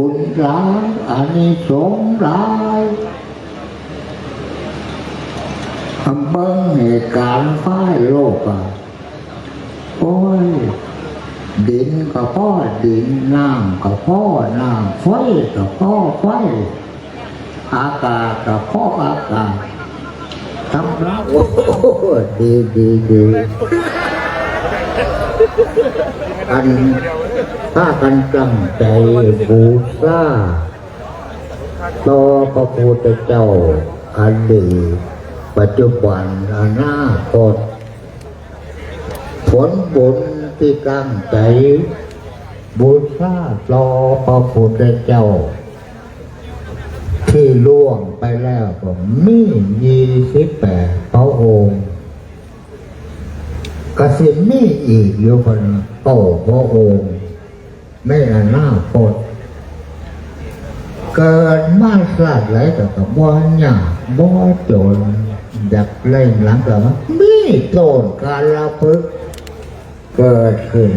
บุญร้ายอานิสงส์ร้ายคำเบิ้งเหตุการณ์ฝ้ายโลกอะโอ้ยดินกับพ่อดินน้ำกับพ่อน้ำไฟกับพ่อไฟอากาศกับพ่ออากาศทำรักโอ้ดีดีดี อันถ้ากันตั้งใจบูชาต่อพระพุทธเจ้าอันดีปัจจุบันอนาคตผลบุญที่ตั้งใจบูชาต่อพระพุทธเจ้า ที่ล่วงไปแล้วก็มียี่สิบแปดพระองค์ กสิมีอีกอยู่คนโตพระองค์ไม่อนาคตเกิดมาสาดไหลแต่กับบ่หยาบ่จนอยากเล่นหลังกับมีโตนการละพึก เกิดขึ้น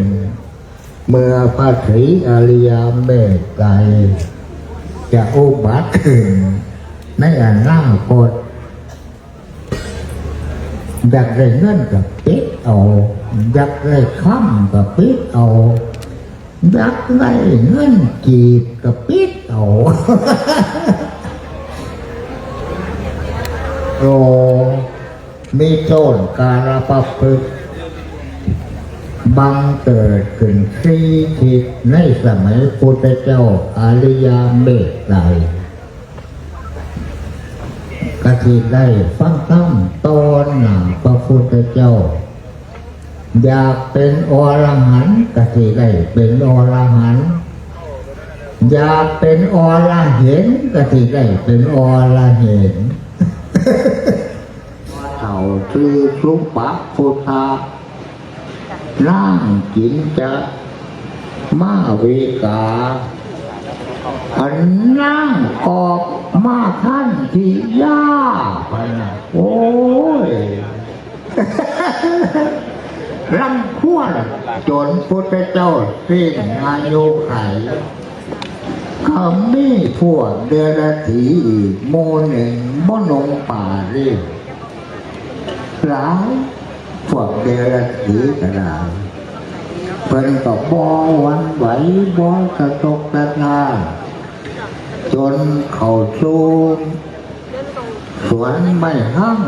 เมื่อพระศรีอริยเมตไตรจะอุบัติขึ้นในอนาคต อยากได้เงินกับปิดเอาอยากได้ค้ำกับปิดเอาอยากได้เงินจีบกับปิดเอาโรมีโจรการประพฤติบังเกิดขึ้นที่ทิศในสมัยพุทธเจ้าอริยเมตไตร กที่ได้ฟังตั้มตอนหนาพระพุทธเจ้า อยากเป็นอรหันต์กที่ได้เป็นอรหันต์อยากเป็นอรเห็นกที่ได้เป็นอรเห็นเท่าคือลุปักพุทธาร่างจินจะมาเวกาอันนั่งออกมาท่านที่ยา พะนะโอ้ยรำควรจนพุทธเจ้าสิ้นอายุไขก็มีพวกเดรัจฉีอีกโมหนึ่งบ่นงป่าเรียกหลายพวกเดรัจฉีก็ได้เพิ่นก็บ่หวันไหวบ่กระตกกระตาจนเขาสู่ส วนไม่ห้าง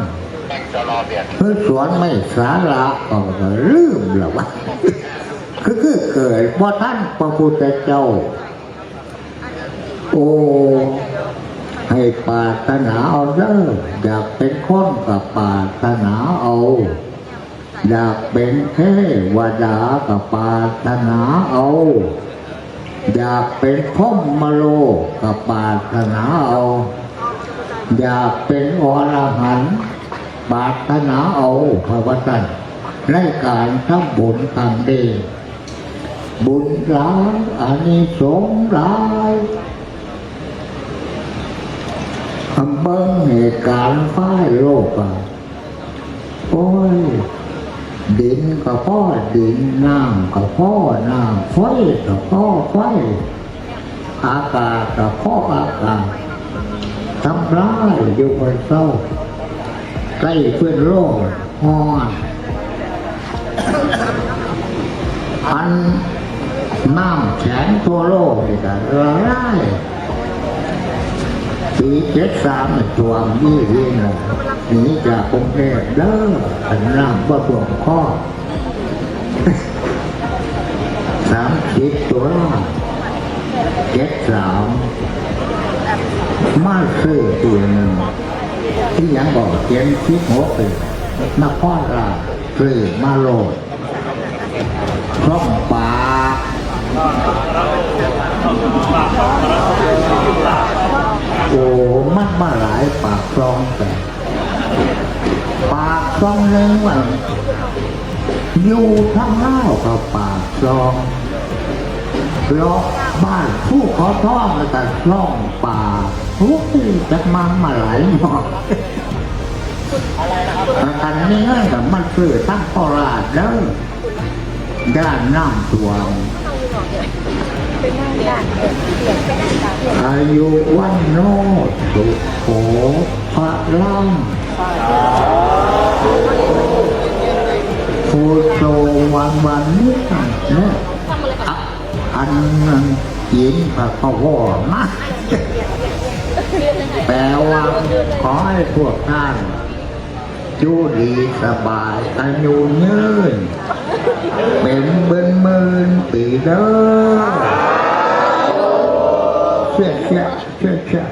คือสวนไม่สาระก็ลืมแล้ววะคือคือเกิดบ่ท่านพระพุทธเจ้า โอ้ให้ปารถนาเอาเด้ออยากเป็นคนกับปารถนาเอา อยากเป็นเทวดากับปารถนาเอา อยากเป็นพรหมโลกับปารถนาเอา อยากเป็นอรหันต์ปรารนาเอาพระวตันในการทำบุญทำดีบุญร้ายอานิสงส์ร้ายคำเบิ้งเหตุการณ์ฝ้ายโลกอะโอ้ยดินกับพ่อดินน้ำกับพ่อน้ำไฟกับพ่อไฟอากาศกับพ่ออากาศ ทำร้ายอยู่บนเศร้าใกล้เพื่อนโลกฮอนอันน้ำแข็งทั่วโลกนี่ก็ละลายปีเจ็ดสามจวมยี่ยี่นะหนีจากกรุงเทพเด้ออันน้ำว่าตัวพ่อสามสิบตัวเจ็ดสาม มาซื้อตัวหนึ่งที่ยังบอกเจ็ดสิบหกเป็นนครราชซื้อมาโลดคล่องปากโอ้มันมาหลายปากคลองแต่ปากคลองหนึ่งว่าอยู่ทั้งเล่ากับปากคลอง เลาะบ้านผู้ขอท่องแต่คล่องป่าโอ้ยจะมังมาหลายหมอกอันนี้กับมันคือตั้งโคราชเด้อด้านน้ำท่วมเป็นหน้าด่านเปลี่ยนอายุวันโนสุโขพระล่ำ อันนั้นยินพระพวอนะแปลว่าขอให้พวกท่านอยู่ดีสบายอายุยืนเป็นเบิ้นมื่นปีเด้อเชื่อเชื่อเชื่อเชื่อ